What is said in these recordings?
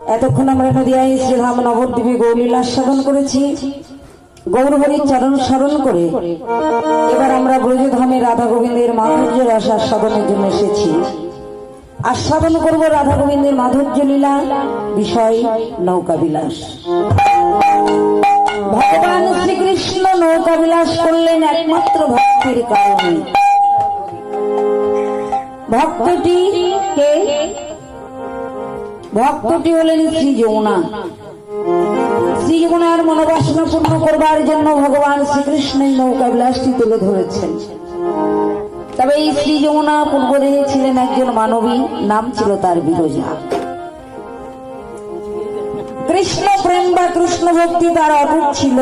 এতক্ষণ আমরা নদিয়ায় শ্রীধাম নবদ্বীপে গৌলীলা আস্বাদন করেছি। গৌরহরির চরণ স্মরণ করে এবার আমরা ব্রজধামে রাধা গোবিন্দের মাধুর্য রস আস্বাদনের জন্য এসেছি। আস্বাদন করব রাধা গোবিন্দের মাধুর্য লীলা, বিষয় নৌকা বিলাস। ভগবান শ্রীকৃষ্ণ নৌকা বিলাস করলেন একমাত্র ভক্তির কারণে। ভক্তটি ভক্তটি হলেন শ্রী যমুনা শ্রী যমুনার মনোবাসনা পূর্ণ করবার জন্য ভগবান শ্রীকৃষ্ণ এই নৌকা বিলাসটি তুলে ধরেছেন। তবে এই শ্রী যমুনা পূর্বদেহে ছিলেন একজন মানবী, নাম ছিল তার বিরজা। কৃষ্ণ প্রেম বা কৃষ্ণ ভক্তি তার অটুট ছিল।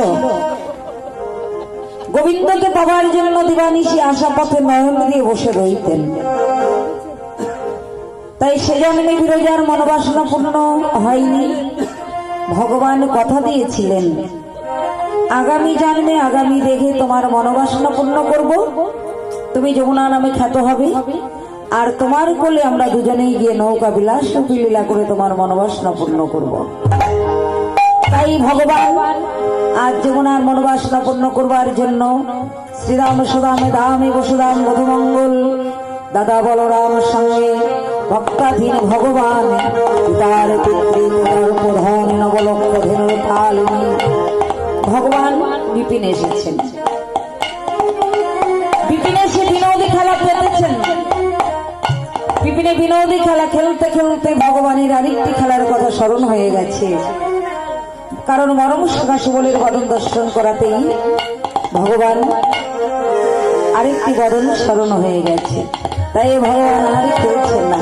গোবিন্দকে পাবার জন্য দিবানিশি আশা পথে নয়ন দিয়ে বসে রইতেন। তাই সে জন্মে বিরজার মনোবাসনা পূর্ণ হয়নি। ভগবান কথা দিয়েছিলেন, আগামী জন্মে আগামী দেখে তোমার মনোবাসনা পূর্ণ করব। তুমি যমুনা নামে খ্যাত হবে। আর তোমার কোলে আমরা দুজনেই গিয়ে নৌকা বিলাস লীলা করে তোমার মনোবাসনা পূর্ণ করব। তাই ভগবান আজ যমুনার মনোবাসনা পূর্ণ করবার জন্য শ্রীরাম সুদামে দামে বসুদাম মধুমঙ্গল দাদা বলরাম সঙ্গে ভক্তাধীন ভগবান পিতৃতার প্রধান নবলক্ষ ভগবান বিপিন এসেছেন। বিপিনে সে বিনোদী খেলা বিপিনে বিনোদী খেলা খেলতে খেলতে ভগবানের আরেকটি খেলার কথা স্মরণ হয়ে গেছে। কারণ মরম সখা সুবলের বদন দর্শন করাতেই ভগবান আরেকটি গরম স্মরণ হয়ে গেছে। তাই ভগবান আর কেউ না।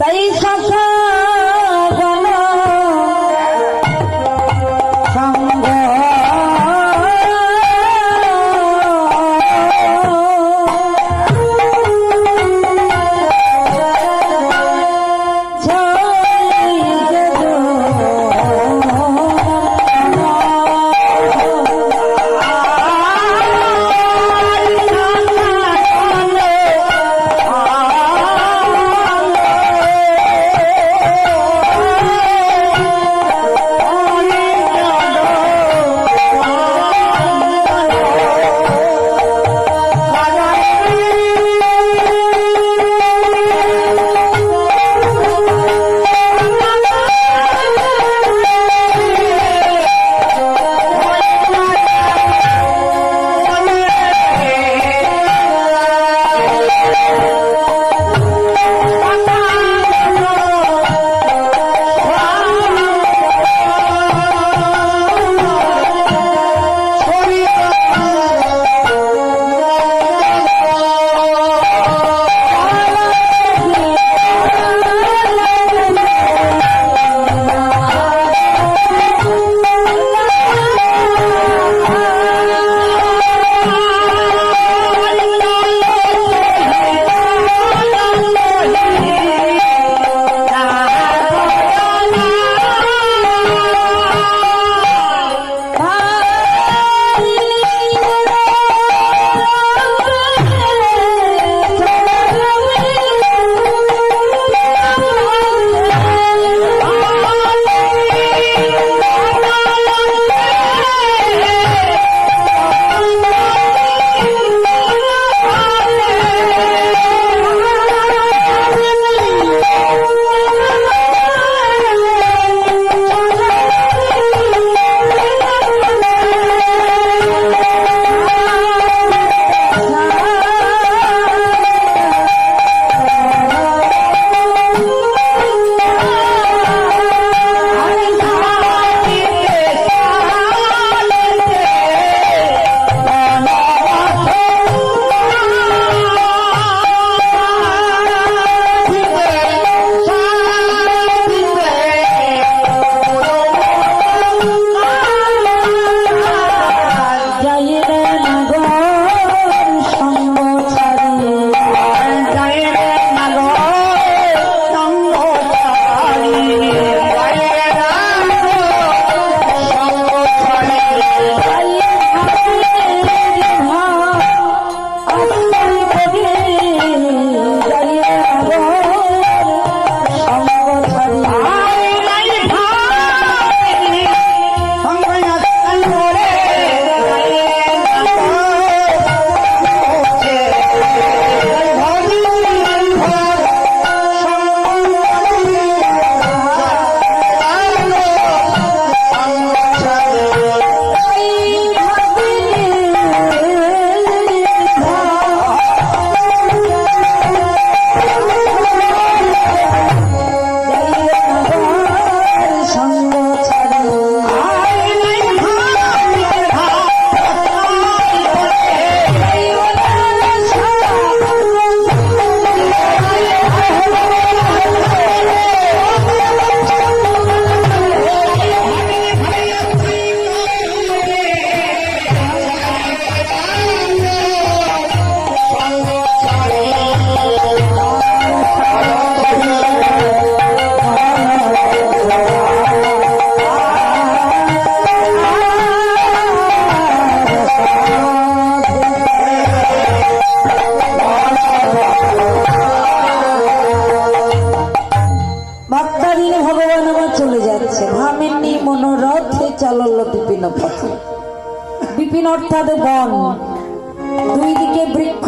তাই সখা আছে। ভামিনী মনোরথে চালল বিপিন পথে। বিপিন অর্থাৎ বন। দুই দিকে বৃক্ষ।